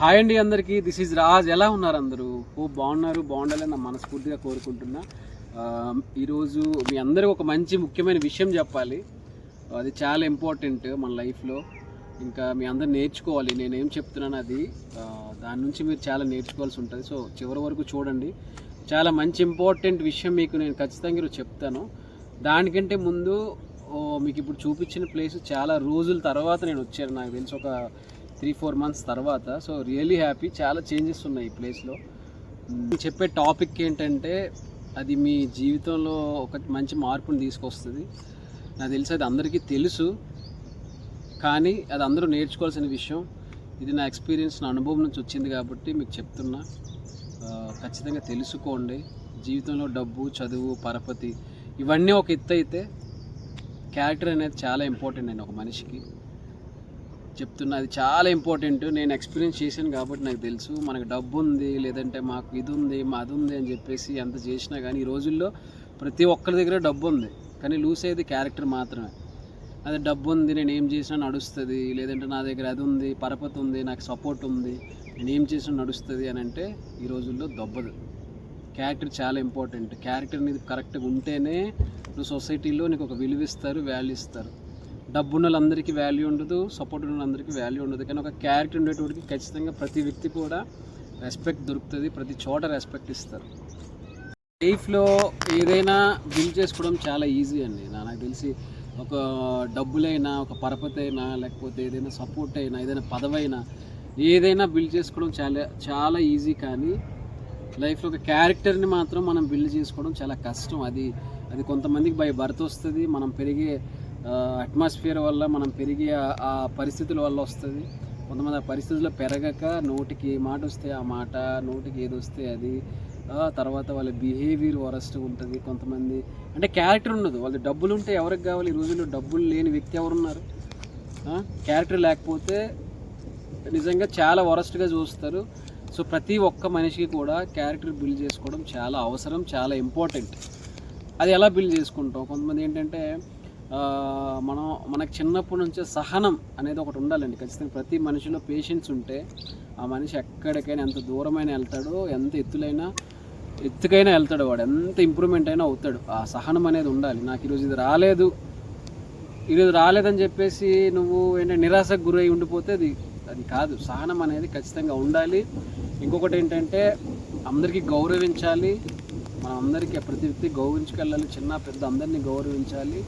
Hi అండి అందరికీ. This is Raj ఎలా ఉన్నారు అందరూ? ఓ బాగున్నారు. బాగుండాలని నా మనస్ఫూర్తిగా కోరుకుంటున్నా. ఈరోజు మీ అందరూ ఒక మంచి ముఖ్యమైన విషయం చెప్పాలి. అది చాలా ఇంపార్టెంట్ మన లైఫ్లో ఇంకా మీ అందరు నేర్చుకోవాలి. నేను ఏం చెప్తున్నాను అది దాని నుంచి మీరు చాలా నేర్చుకోవాల్సి ఉంటుంది. సో చివరి వరకు చూడండి. చాలా మంచి ఇంపార్టెంట్ విషయం మీకు నేను ఖచ్చితంగా ఈరోజు చెప్తాను. దానికంటే ముందు మీకు ఇప్పుడు చూపించిన ప్లేస్ చాలా రోజుల తర్వాత నేను వచ్చాను. నాకు తెలిసి ఒక త్రీ ఫోర్ మంత్స్ తర్వాత. So really happy. చాలా చేంజెస్ ఉన్నాయి ఈ ప్లేస్లో. చెప్పే టాపిక్ ఏంటంటే అది మీ జీవితంలో ఒక మంచి మార్పుని తీసుకొస్తుంది. నాకు తెలిసి అది అందరికీ తెలుసు. కానీ అది అందరూ నేర్చుకోవాల్సిన విషయం. ఇది నా ఎక్స్పీరియన్స్ నా అనుభవం నుంచి వచ్చింది కాబట్టి మీకు చెప్తున్నా. ఖచ్చితంగా తెలుసుకోండి. జీవితంలో డబ్బు చదువు పరపతి ఇవన్నీ ఒక ఎత్తు అయితే క్యారెక్టర్ అనేది చాలా ఇంపార్టెంట్ అండి ఒక మనిషికి. చెప్తున్నా అది చాలా ఇంపార్టెంట్. నేను ఎక్స్పీరియన్స్ చేశాను కాబట్టి నాకు తెలుసు. మనకు డబ్బు ఉంది లేదంటే మాకు ఇది ఉంది మా అది ఉంది అని చెప్పేసి ఎంత చేసినా కానీ ఈ రోజుల్లో ప్రతి ఒక్కరి దగ్గర డబ్బు ఉంది కానీ లూస్ అయ్యేది క్యారెక్టర్ మాత్రమే. అదే డబ్బు ఉంది నేను ఏం చేసినా నడుస్తుంది. లేదంటే నా దగ్గర అది ఉంది పరపతి ఉంది నాకు సపోర్ట్ ఉంది నేను ఏం చేసినా నడుస్తుంది అని అంటే ఈ రోజుల్లో దొబ్బదు. క్యారెక్టర్ చాలా ఇంపార్టెంట్. క్యారెక్టర్ అనేది కరెక్ట్గా ఉంటేనే నువ్వు సొసైటీలో నీకు ఒక విలువ ఇస్తారు వాల్యూ ఇస్తారు. డబ్బు ఉన్న వాళ్ళందరికీ వాల్యూ ఉండదు సపోర్ట్ ఉన్న వాళ్ళందరికీ వాల్యూ ఉండదు. కానీ ఒక క్యారెక్టర్ ఉండేటోడికి ఖచ్చితంగా ప్రతి వ్యక్తి కూడా రెస్పెక్ట్ దొరుకుతుంది ప్రతి చోట రెస్పెక్ట్ ఇస్తారు. లైఫ్లో ఏదైనా బిల్డ్ చేసుకోవడం చాలా ఈజీ అండి. నా- నాకు తెలిసి ఒక డబ్బులైనా ఒక పరపతి అయినా లేకపోతే ఏదైనా సపోర్ట్ అయినా ఏదైనా పదవైనా ఏదైనా బిల్డ్ చేసుకోవడం చాలా చాలా ఈజీ కానీ లైఫ్లో ఒక క్యారెక్టర్ని మాత్రం మనం బిల్డ్ చేసుకోవడం చాలా కష్టం. అది అది కొంతమందికి బై బర్త్ వస్తుంది. మనం పెరిగే అట్మాస్ఫియర్ వల్ల మనం పెరిగే ఆ- పరిస్థితుల వల్ల వస్తుంది. కొంతమంది ఆ పరిస్థితుల్లో పెరగక నోటికి ఏ మాట వస్తే ఆ మాట నోటికి ఏది వస్తే అది తర్వాత వాళ్ళ బిహేవియర్ వరస్ట్ ఉంటుంది. కొంతమంది అంటే క్యారెక్టర్ ఉండదు. వాళ్ళు డబ్బులు ఉంటే ఎవరికి కావాలి? ఈ రోజుల్లో డబ్బులు లేని వ్యక్తి ఎవరున్నారు? క్యారెక్టర్ లేకపోతే నిజంగా చాలా వరస్ట్గా చూస్తారు. సో ప్రతి ఒక్క మనిషికి కూడా క్యారెక్టర్ బిల్డ్ చేసుకోవడం చాలా అవసరం చాలా ఇంపార్టెంట్. అది ఎలా బిల్డ్ చేసుకుంటాం? కొంతమంది ఏంటంటే మనం మనకు చిన్నప్పటి నుంచే సహనం అనేది ఒకటి ఉండాలండి. ఖచ్చితంగా ప్రతి మనిషిలో పేషెన్స్ ఉంటే ఆ మనిషి ఎక్కడికైనా ఎంత దూరమైనా వెళ్తాడో ఎంత ఎత్తులైనా ఎత్తుకైనా వెళ్తాడు వాడు. ఎంత ఇంప్రూవ్మెంట్ అయినా అవుతాడు. ఆ సహనం అనేది ఉండాలి. నాకు ఈరోజు ఇది రాలేదు. ఈరోజు రాలేదని చెప్పేసి నువ్వు ఏంటంటే నిరాశకు గురై ఉండిపోతే అది అది కాదు. సహనం అనేది ఖచ్చితంగా ఉండాలి. ఇంకొకటి ఏంటంటే అందరికీ గౌరవించాలి. మనం అందరికీ ప్రతి వ్యక్తి గౌరవించుకెళ్ళాలి చిన్న పెద్ద అందరినీ గౌరవించాలి.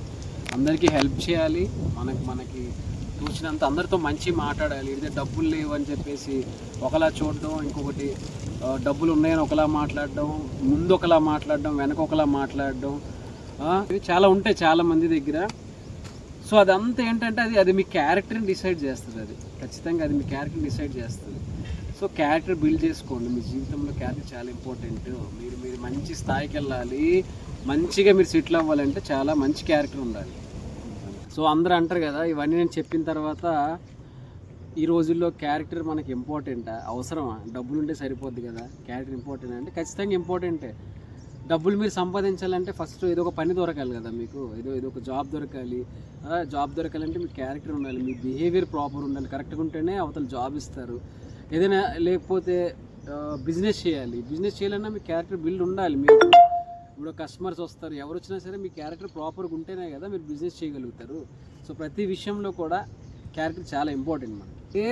అందరికీ హెల్ప్ చేయాలి. మనకి మనకి చూసినంత అందరితో మంచి మాట్లాడాలి. ఇదే డబ్బులు లేవు అని చెప్పేసి ఒకలా చూడడం ఇంకొకటి డబ్బులు ఉన్నాయని ఒకలా మాట్లాడడం ముందు ఒకలా మాట్లాడడం వెనక ఒకలా మాట్లాడడం ఇవి చాలా ఉంటాయి చాలా మంది దగ్గర. సో అదంతా ఏంటంటే అది అది మీ క్యారెక్టర్ని డిసైడ్ చేస్తుంది అది. ఖచ్చితంగా అది మీ క్యారెక్టర్ని డిసైడ్ చేస్తుంది. సో క్యారెక్టర్ బిల్డ్ చేసుకోండి. మీ జీవితంలో క్యారెక్టర్ చాలా ఇంపార్టెంట్. మీరు మీరు మంచి స్థాయికి వెళ్ళాలి. మంచిగా మీరు సెటిల్ అవ్వాలంటే చాలా మంచి క్యారెక్టర్ ఉండాలి. సో అందరూ అంటారు కదా ఇవన్నీ నేను చెప్పిన తర్వాత ఈ రోజుల్లో క్యారెక్టర్ మనకి ఇంపార్టెంటా అవసరమా? డబ్బులు ఉంటే సరిపోద్ది కదా. క్యారెక్టర్ ఇంపార్టెంట్ అంటే ఖచ్చితంగా ఇంపార్టెంటే డబ్బులు మీరు సంపాదించాలంటే ఫస్ట్ ఏదో ఒక పని దొరకాలి కదా మీకు. ఏదో ఏదో ఒక జాబ్ దొరకాలి. జాబ్ దొరకాలంటే మీ క్యారెక్టర్ ఉండాలి. మీ బిహేవియర్ ప్రాపర్ ఉండాలి. కరెక్ట్గా ఉంటేనే అవతల జాబ్ ఇస్తారు. ఏదైనా లేకపోతే బిజినెస్ చేయాలి. బిజినెస్ చేయాలన్నా మీ క్యారెక్టర్ బిల్డ్ ఉండాలి. మీరు ఇప్పుడు కస్టమర్స్ వస్తారు. ఎవరు వచ్చినా సరే మీ క్యారెక్టర్ ప్రాపర్గా ఉంటేనే కదా మీరు బిజినెస్ చేయగలుగుతారు. సో ప్రతి విషయంలో కూడా క్యారెక్టర్ చాలా ఇంపార్టెంట్ మనకి. ఏ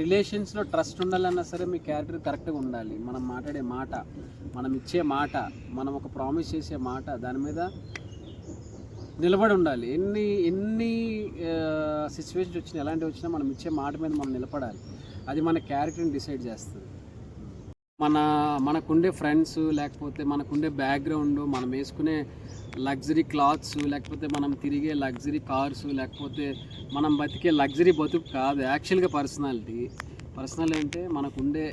రిలేషన్స్లో ట్రస్ట్ ఉండాలన్నా సరే మీ క్యారెక్టర్ కరెక్ట్గా ఉండాలి. మనం మాట్లాడే మాట మనం ఇచ్చే మాట మనం ఒక ప్రామిస్ చేసే మాట దాని మీద నిలబడి ఉండాలి. ఎన్ని ఎన్ని సిచ్యువేషన్స్ వచ్చినా ఎలాంటివి వచ్చినా మనం ఇచ్చే మాట మీద మనం నిలబడాలి. అది మన క్యారెక్టర్ని డిసైడ్ చేస్తుంది. మన మనకుండే ఫ్రెండ్స్ లేకపోతే మనకుండే బ్యాక్గ్రౌండ్ మనం వేసుకునే లగ్జరీ క్లాత్స్ లేకపోతే మనం తిరిగే లగ్జరీ కార్స్ లేకపోతే మనం బతికే లగ్జరీ బతుకు కాదు. యాక్చువల్గా పర్సనాలిటీ పర్సనల్ అంటే మనకుండే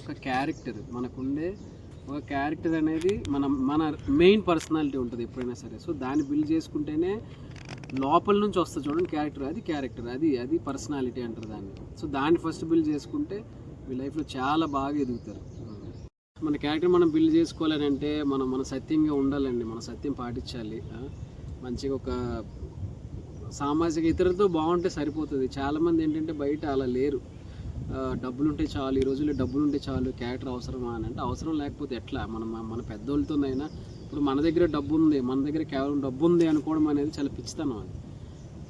ఒక క్యారెక్టర్ మనకుండే ఒక క్యారెక్టర్ అనేది మన మన మెయిన్ పర్సనాలిటీ ఉంటుంది ఎప్పుడైనా సరే. సో దాన్ని బిల్డ్ చేసుకుంటేనే లోపల నుంచి వస్తుంది చూడండి క్యారెక్టర్ అది క్యారెక్టర్ అది అది పర్సనాలిటీ అంటారు దాన్ని. సో దాన్ని ఫస్ట్ బిల్డ్ చేసుకుంటే మీ లైఫ్లో చాలా బాగా ఎదుగుతారు. మన క్యారెక్టర్ మనం బిల్డ్ చేసుకోవాలని అంటే మనం మన సత్యంగా ఉండాలండి. మన సత్యం పాటించాలి. మంచిగా ఒక సామాజిక ఇతరులతో బాగుంటే సరిపోతుంది. చాలామంది ఏంటంటే బయట అలా లేరు. డబ్బులుంటే చాలు ఈ రోజుల్లో డబ్బులుంటే చాలు క్యారెక్టర్ అవసరమా అని అంటే అవసరం లేకపోతే ఎట్లా? మనం మన పెద్దోళ్ళతోనైనా ఇప్పుడు మన దగ్గర డబ్బు ఉంది మన దగ్గర కేవలం డబ్బు ఉంది అనుకోవడం అనేది చాలా పిచ్చితనం అది.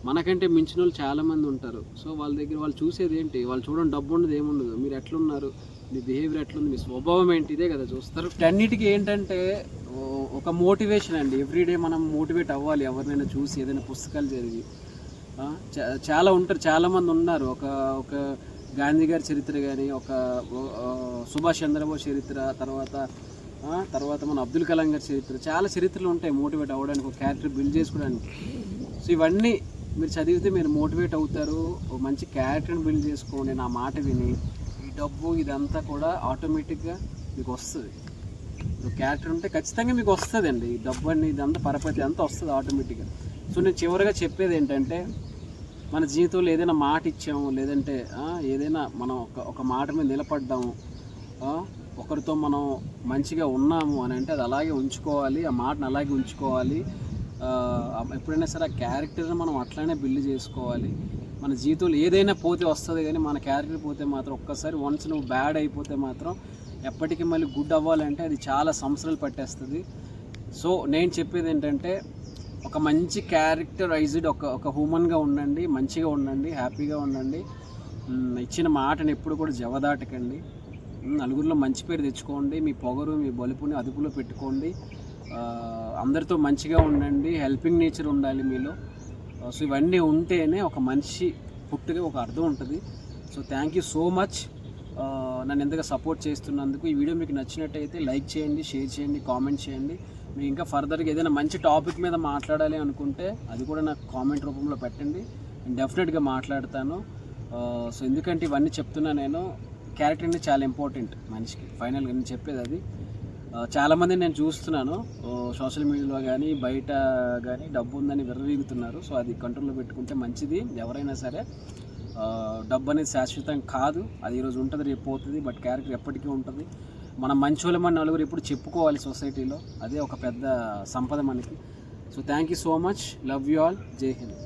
మనకంటే మించిన వాళ్ళు చాలామంది ఉంటారు. సో వాళ్ళ దగ్గర వాళ్ళు చూసేది ఏంటి? వాళ్ళు చూడండి డబ్బు ఉండదు ఏముండదు. మీరు ఎట్లున్నారు? మీ బిహేవియర్ ఎట్లుంది? మీ స్వభావం ఏంటి? ఇదే కదా చూస్తారు. అన్నిటికీ ఏంటంటే ఒక మోటివేషన్ అండి. ఎవ్రీడే మనం మోటివేట్ అవ్వాలి. ఎవరినైనా చూసి ఏదైనా పుస్తకాలు చదివి. చాలా ఉంటారు. చాలామంది ఉన్నారు. ఒక ఒక గాంధీ గారి చరిత్ర కానీ ఒక సుభాష్ చంద్రబోస్ చరిత్ర తర్వాత తర్వాత మన అబ్దుల్ కలాం గారి చరిత్ర. చాలా చరిత్రలు ఉంటాయి. మోటివేట్ అవ్వడానికి ఒక క్యారెక్టర్ బిల్డ్ చేసుకోవడానికి. సో ఇవన్నీ మీరు చదివితే మీరు మోటివేట్ అవుతారు. మంచి క్యారెక్టర్ని బిల్డ్ చేసుకోండి. నా మాట విని ఈ డబ్బు ఇదంతా కూడా ఆటోమేటిక్గా మీకు వస్తుంది. క్యారెక్టర్ ఉంటే ఖచ్చితంగా మీకు వస్తుందండి. ఈ డబ్బు అని ఇదంతా పరపతి అంతా వస్తుంది ఆటోమేటిక్గా. సో నేను చివరిగా చెప్పేది ఏంటంటే మన జీవితంలో ఏదైనా మాట ఇచ్చాము లేదంటే ఏదైనా మనం ఒక ఒక మాట మీద నిలబడ్డాము ఒకరితో మనం మంచిగా ఉన్నాము అని అంటే అది అలాగే ఉంచుకోవాలి. ఆ మాటను అలాగే ఉంచుకోవాలి. ఎప్పుడైనా సరే ఆ క్యారెక్టర్ని మనం అట్లనే బిల్డ్ చేసుకోవాలి. మన జీవితంలో ఏదైనా పోతే వస్తుంది కానీ మన క్యారెక్టర్ పోతే మాత్రం ఒక్కసారి వన్స్ నువ్వు బ్యాడ్ అయిపోతే మాత్రం ఎప్పటికీ మళ్ళీ గుడ్ అవ్వాలంటే అది చాలా సంవత్సరాలు పట్టేస్తుంది. సో నేను చెప్పేది ఏంటంటే ఒక మంచి క్యారెక్టరైజ్డ్ ఒక ఒక హ్యూమన్గా ఉండండి మంచిగా ఉండండి హ్యాపీగా ఉండండి. ఇచ్చిన మాటను ఎప్పుడు కూడా జవదాటకండి. నలుగురిలో మంచి పేరు తెచ్చుకోండి. మీ పొగరు మీ బలుపుని అదుపులో పెట్టుకోండి. అందరితో మంచిగా ఉండండి హెల్పింగ్ నేచర్ ఉండాలి మీలో. సో ఇవన్నీ ఉంటేనే ఒక మనిషి పుట్టుగా ఒక అర్థం ఉంటుంది. So thank you so much నన్ను ఎంతగా సపోర్ట్ చేస్తున్నందుకు. ఈ వీడియో మీకు నచ్చినట్టయితే లైక్ చేయండి షేర్ చేయండి కామెంట్ చేయండి. మీకు ఇంకా ఫర్దర్గా ఏదైనా మంచి టాపిక్ మీద మాట్లాడాలి అనుకుంటే అది కూడా నాకు కామెంట్ రూపంలో పెట్టండి. నేను డెఫినెట్గా మాట్లాడతాను. సో ఎందుకంటే ఇవన్నీ చెప్తున్నా నేను. క్యారెక్టర్ అనేది చాలా ఇంపార్టెంట్ మనిషికి. ఫైనల్గా నేను చెప్పేది అది. చాలామంది నేను చూస్తున్నాను. సోషల్ మీడియాలో కానీ బయట కానీ డబ్బు ఉందని విర్రవీగుతున్నారు. సో అది కంట్రోల్లో పెట్టుకుంటే మంచిది. ఎవరైనా సరే డబ్బు అనేది శాశ్వతం కాదు. అది ఈరోజు ఉంటుంది రేపు పోతుంది బట్ క్యారెక్టర్ ఎప్పటికీ ఉంటుంది. మనం మంచోళ్ళమని నలుగురు ఎప్పుడు చెప్పుకోవాలి సొసైటీలో. అదే ఒక పెద్ద సంపద మనకి. So thank you so much. Love you all. జై హింద్.